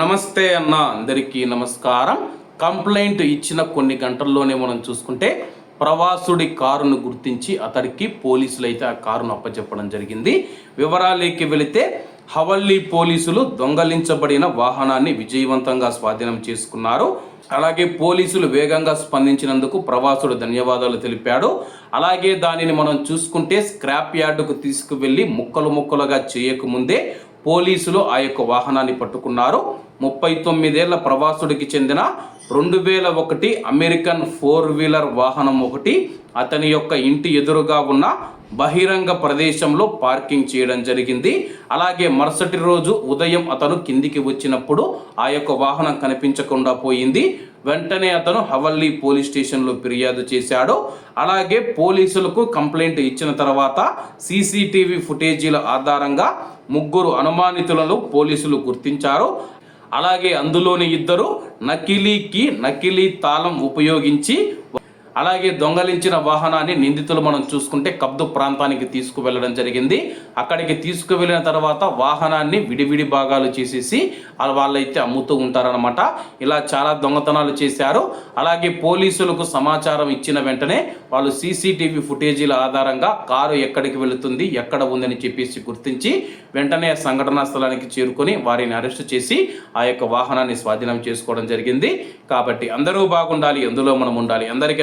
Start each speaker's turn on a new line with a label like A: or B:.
A: నమస్తే అన్న అందరికీ నమస్కారం. కంప్లైంట్ ఇచ్చిన కొన్ని గంటల్లోనే మనం చూసుకుంటే ప్రవాసుడి కారును గుర్తించి అతడికి పోలీసులు అయితే ఆ కారును అప్పచెప్పడం జరిగింది. వివరాలేకి వెళితే హవల్లీ పోలీసులు దొంగలించబడిన వాహనాన్ని విజయవంతంగా స్వాధీనం చేసుకున్నారు. అలాగే పోలీసులు వేగంగా స్పందించినందుకు ప్రవాసుడు ధన్యవాదాలు తెలిపాడు. అలాగే దానిని మనం చూసుకుంటే స్క్రాప్ యార్డుకు తీసుకువెళ్ళి ముక్కలు ముక్కలుగా చేయకముందే పోలీసులు ఆ యొక్క వాహనాన్ని పట్టుకున్నారు. ముప్పై తొమ్మిదేళ్ళ ప్రవాసుడికి చెందిన రెండు వేల ఒకటి అమెరికన్ ఫోర్ వీలర్ వాహనం ఒకటి అతని యొక్క ఇంటి ఎదురుగా ఉన్న బహిరంగ ప్రదేశంలో పార్కింగ్ చేయడం జరిగింది. అలాగే మరుసటి రోజు ఉదయం అతను కిందికి వచ్చినప్పుడు ఆ యొక్క వాహనం కనిపించకుండా పోయింది. వెంటనే అతను హవల్లీ పోలీస్ స్టేషన్లో ఫిర్యాదు చేశాడు. అలాగే పోలీసులకు కంప్లైంట్ ఇచ్చిన తర్వాత సీసీటీవీ ఫుటేజీల ఆధారంగా ముగ్గురు అనుమానితులను పోలీసులు గుర్తించారు. అలాగే అందులోని ఇద్దరు నకిలీకి నకిలీ తాళం ఉపయోగించి అలాగే దొంగలించిన వాహనాన్ని నిందితులు మనం చూసుకుంటే కబ్దు ప్రాంతానికి తీసుకువెళ్ళడం జరిగింది. అక్కడికి తీసుకువెళ్ళిన తర్వాత వాహనాన్ని విడివిడి భాగాలు చేసేసి వాళ్ళైతే అమ్ముతూ ఉంటారనమాట ఇలా చాలా దొంగతనాలు చేశారు. అలాగే పోలీసులకు సమాచారం ఇచ్చిన వెంటనే వాళ్ళు సీసీటీవీ ఫుటేజీల ఆధారంగా కారు ఎక్కడికి వెళుతుంది ఎక్కడ ఉందని చెప్పేసి గుర్తించి వెంటనే సంఘటనా స్థలానికి చేరుకొని వారిని అరెస్ట్ చేసి ఆ యొక్క వాహనాన్ని స్వాధీనం చేసుకోవడం జరిగింది. కాబట్టి అందరూ బాగుండాలి ఎందులో మనం ఉండాలి. అందరికీ